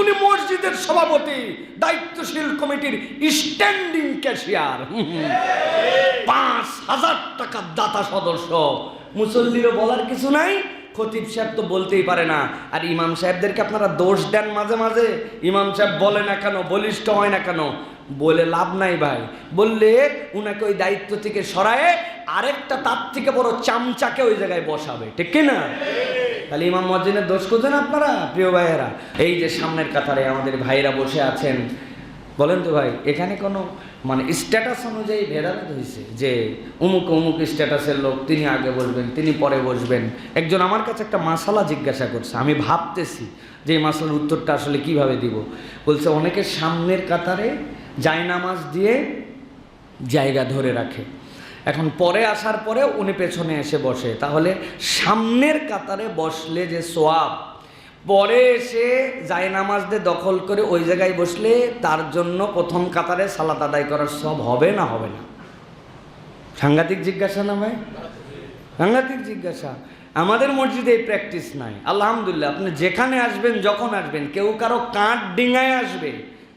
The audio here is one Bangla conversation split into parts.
উনি মসজিদের সভাপতি, দায়িত্বশীল কমিটির স্ট্যান্ডিং ক্যাশিয়ার পাঁচ হাজার টাকার দাতা সদস্য। মুসল্লিরও বলার কিছু নাই, খতিব সাহেব তো বলতেই পারে না। আর ইমাম সাহেবদেরকে আপনারা দোষ দেন মাঝে মাঝে। ইমাম সাহেব বলে না কেন, বলিষ্ঠ হয় না কেন? বলে লাভ নাই ভাই। বললে উনাকে ওই দায়িত্ব থেকে সরায়ে আরেকটা তার থেকে বড় চামচাকে ওই জায়গায় বসাবে। ঠিক কি না? তাহলে ইমাম মজ্জিনের দোষ খুঁজেন আপনারা, প্রিয় ভাইয়েরা। এই যে সামনের কাতারে আমাদের ভাইরা বসে আছেন, বলেন তো ভাই, এখানে কোনো মানে স্ট্যাটাস অনুযায়ী ভেদাভেদ হয়েছে যে অমুক অমুক স্ট্যাটাসের লোক, তিনি আগে বসবেন, তিনি পরে বসবেন? একজন আমার কাছে একটা মাসালা জিজ্ঞাসা করছে, আমি ভাবতেছি যে এই মাসালার উত্তরটা আসলে কীভাবে দিব? বলছে, অনেকে সামনের কাতারে জায়নামাজ দিয়ে জায়গা ধরে রাখে। এখন পরে আসার পরে উনি পেছনে এসে বসে। তাহলে সামনের কাতারে বসলে যে সোয়াব, পরে এসে জায়নামাজ দিয়ে দখল করে ওই জায়গায় বসলে তার জন্য প্রথম কাতারে সালাত আদায় করার সব হবে না হবে না? সাংঘাতিক জিজ্ঞাসা না ভাই? সাংঘাতিক জিজ্ঞাসা। আমাদের মসজিদে এই প্র্যাকটিস নাই। আলহামদুলিল্লাহ, আপনি যেখানে আসবেন, যখন আসবেন, কেউ কারও কাঠ ডিঙায় আসবে।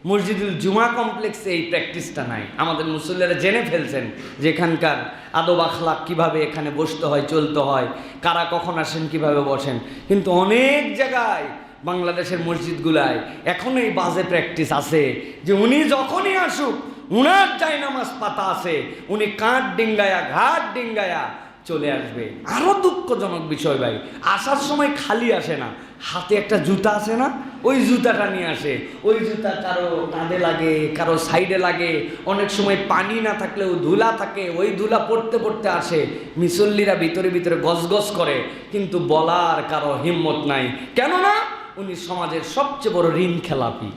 মসজিদুল জুমা কমপ্লেক্সে এই প্র্যাকটিসটা নাই। আমাদের মুসল্লিরা জেনে ফেলছেন যে এখানকার আদব আখলাক কীভাবে এখানে বসতে হয়, চলতে হয়, কারা কখন আসেন, কীভাবে বসেন। কিন্তু অনেক জায়গায় বাংলাদেশের মসজিদগুলায় এখনও এই বাজে প্র্যাকটিস আছে যে উনি যখনই আসুক, উনার চাই নামাজ পাতা আছে, উনি কাঠ ডিঙ্গায়া, ঘাট ডিঙ্গায়া চলে আসবে। আরও দুঃখজনক বিষয় ভাই, আসার সময় খালি আসে না, হাতে একটা জুতা আছে না? ওই জুতাটা নিয়ে আসে। ওই জুতা কারও কাঁধে লাগে, কারও সাইডে লাগে, অনেক সময় পানি না থাকলেও ধুলা থাকে, ওই ধুলা পড়তে পড়তে আসে। মিসল্লিরা ভিতরে ভিতরে গজগজ করে, কিন্তু বলার কারও হিম্মত নাই। কেননা উনি সমাজের সবচেয়ে বড় ঋণ খেলাপি।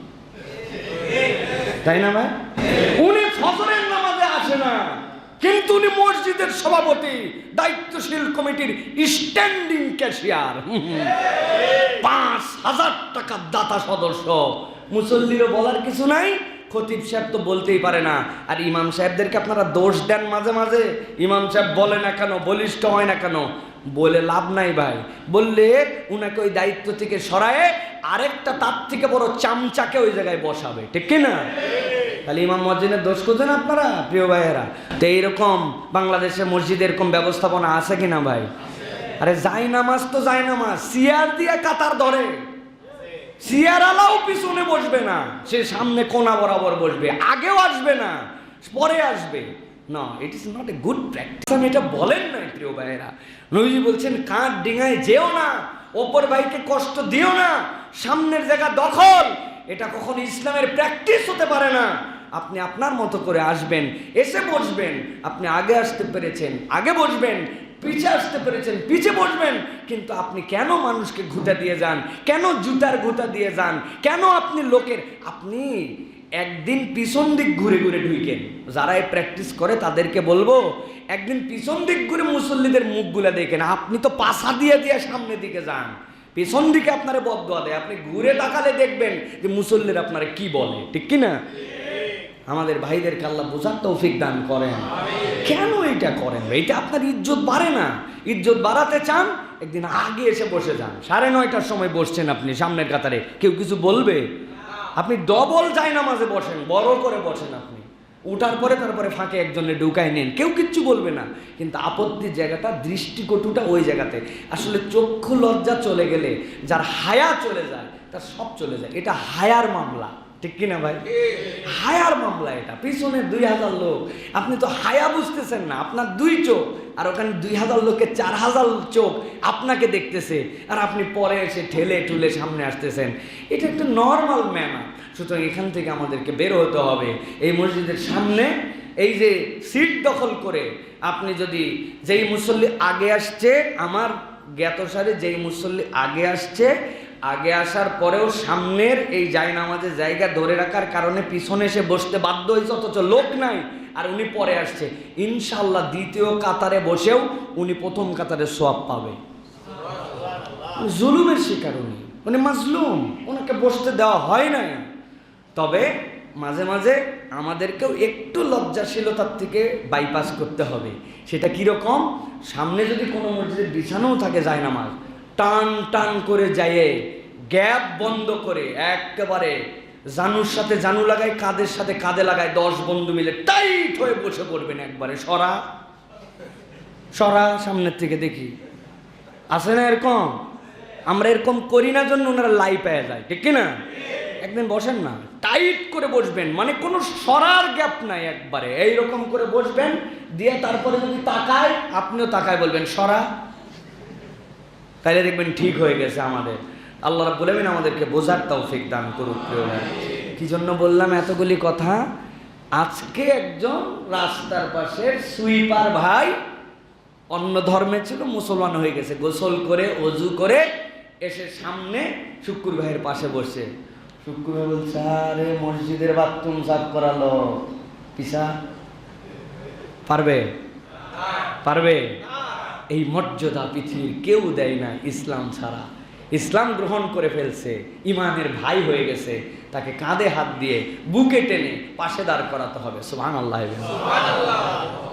তাই না ভাই? উনি ফজরের নামাজে আসে না উনি মসজিদের সভাপতি, দায়িত্বশীল কমিটির স্ট্যান্ডিং ক্যাশিয়ার পাঁচ হাজার টাকার দাতা সদস্য। মুসল্লিরও বলার কিছু নাই, খতিব সাহেব তো বলতেই পারে না। আর ইমাম সাহেবদেরকে আপনারা দোষ দেন মাঝে মাঝে। ইমাম সাহেব বলে না কেন, বলিষ্ঠ হয় না কেন? বলে লাভ নাই ভাই। বললে উনাকে ওই দায়িত্ব থেকে সরায়ে আরেকটা তার থেকে বড় চামচাকে ওই জায়গায় বসাবে। ঠিক কি না? তাহলে ইমাম মসজিদের দোষ খুঁজেন আপনারা, প্রিয় ভাইয়েরা। তো এইরকম বাংলাদেশে মসজিদ এরকম ব্যবস্থাপনা আছে কিনা ভাই? আরে যাই নামাজ তো যাই নামাজ, সিয়ার দিয়ে কাতার ধরে। সিয়ার পিছনে বসবে না, সে সামনে কোনা বরাবর বসবে, আগেও আসবে না, পরে আসবে। না it is not a good practice আমি এটা বলেন নাই, প্রিয় ভাইয়েরা। নবীজি বলছেন কাঁধ ডিঙায় যেও না ওপর ভাইকে কষ্ট দিও না, সামনের জায়গা দখল। এটা কখনো ইসলামের প্র্যাকটিস হতে পারে না। আপনি আপনার মতো করে আসবেন, এসে বসবেন। আপনি আগে আসতে পেরেছেন, আগে বসবেন, পিছে আসতে পেরেছেন, পিছে বসবেন। কিন্তু আপনি কেন মানুষকে ঘুটা দিয়ে যান? কেন জুতার ঘুটা দিয়ে যান? কেন আপনি লোকের, আপনি একদিন পিছন দিক ঘুরে ঘুরে ঢুইকেন যারা এই প্র্যাকটিস করে তাদেরকে বলব, একদিন পিছন দিক ঘুরে মুসল্লিদের মুখগুলো দেখেন। আপনি তো পাশা দিয়ে দিয়ে সামনের দিকে যান। পেছন দিকে আপনারা বদয়া দেয়। আপনি ঘুরে তাকালে দেখবেন যে মুসল্লির আপনারা কি বলে, ঠিক কি না আমাদের ভাইদেরকে আল্লাহ বোঝার তৌফিক দান করেন। কেন এটা করেন এটা আপনার ইজ্জত বাড়ে না। ইজ্জত বাড়াতে চান, একদিন আগে এসে বসে যান। সাড়ে নয়টার সময় বসছেন আপনি সামনের কাতারে। কেউ কিছু বলবে? আপনি ডবল যায় নামাজে বসেন, বড় করে বসেন আপনি। উঠার পরে তারপরে ফাঁকে একজনে ঢুকায় নেন। কেউ কিচ্ছু বলবে না। কিন্তু আপত্তির জায়গাটা, দৃষ্টিকটুটা ওই জায়গাতে। আসলে চক্ষু লজ্জা চলে গেলে, যার হায়া চলে যায় তার সব চলে যায়। এটা হায়ার মামলা। ঠিক কিনা ভাই? হায়ার মামলা এটা। পিছনে দুই হাজার লোক। আপনি তো হায়া বুঝতেছেন না। আপনার দুই চোখ। আর ওখানে দুই হাজার লোকের চার হাজার চোখ আপনাকে দেখতেছে। আর আপনি পরে এসে ঠেলে ঠুলে সামনে আসতেছেন। এটা একটা নর্মাল ম্যানার সুতরাং এখান থেকে আমাদেরকে বের হতে হবে। এই মসজিদের সামনে এই যে সিট দখল করে আপনি যদি যেই মুসল্লি আগে আসছে, আমার জ্ঞাতসারে যেই মুসল্লি আগে আসছে আগে আসার পরেও সামনের এই জায়নামাজের জায়গা ধরে রাখার কারণে পিছনে এসে বসতে বাধ্য হয়েছে, অথচ লোক নাই। আর উনি পরে আসছে। ইনশাল্লাহ দ্বিতীয় কাতারে বসেও উনি প্রথম কাতারে সোয়াব পাবে। জুলুমের শিকার উনি। উনি মাজলুম। ওনাকে বসতে দেওয়া হয় নাই। তবে মাঝে মাঝে আমাদেরকেও একটু লজ্জাশীলতার থেকে বাইপাস করতে হবে। সেটা কীরকম? সামনে যদি কোনো মসজিদে বিছানাও থাকে যায় নামাজ টান টান করে যায় গ্যাপ বন্ধ করে একেবারে জানুর সাথে জানু লাগায়, কাদের সাথে কাঁধে লাগায় দশ বন্ধু মিলে টাইট হয়ে বসে পড়বেন একবারে। সরা। সরা সামনের থেকে দেখি। আছে না এরকম? আমরা এরকম করি না জন্য ওনারা লাই পেয়ে যায়। ঠিক না একদিন বসেন না। টাইট করে বসবেন। মানে কোনো সরার গ্যাপ নাই একবারে। এইরকম করে বসবেন, দিয়ে তারপরে যদি তাকায়, আপনিও তাকায় বলবেন, সরা। তাইলে দেখবেন ঠিক হয়ে গেছে আমাদের। আল্লাহ রাব্বুল আমাদেরকে বোঝার তাও তৌফিক দান করুক কি জন্য বললাম এতগুলি কথা, আজকে একজন রাস্তার পাশের সুইপার ভাই অন্য ধর্মে ছিল, মুসলমান হয়ে গেছে। গোসল করে, অজু করে এসে সামনে শুক্কুর ভাইয়ের পাশে বসে। শুক্কুর ভাই বলছে, আরে, মসজিদের বাথরুম সাফ করালো পিসা, পারবে? পারবে? এই মর্যাদা পৃথিবীর কেউ দেয় না ইসলাম ছাড়া। ইসলাম গ্রহণ করে ফেলছে, ইমানের ভাই হয়ে গেছে, তাকে কাঁধে হাত দিয়ে বুকে টেনে পাশে দাঁড় করাতে হবে। সুবহানাল্লাহ।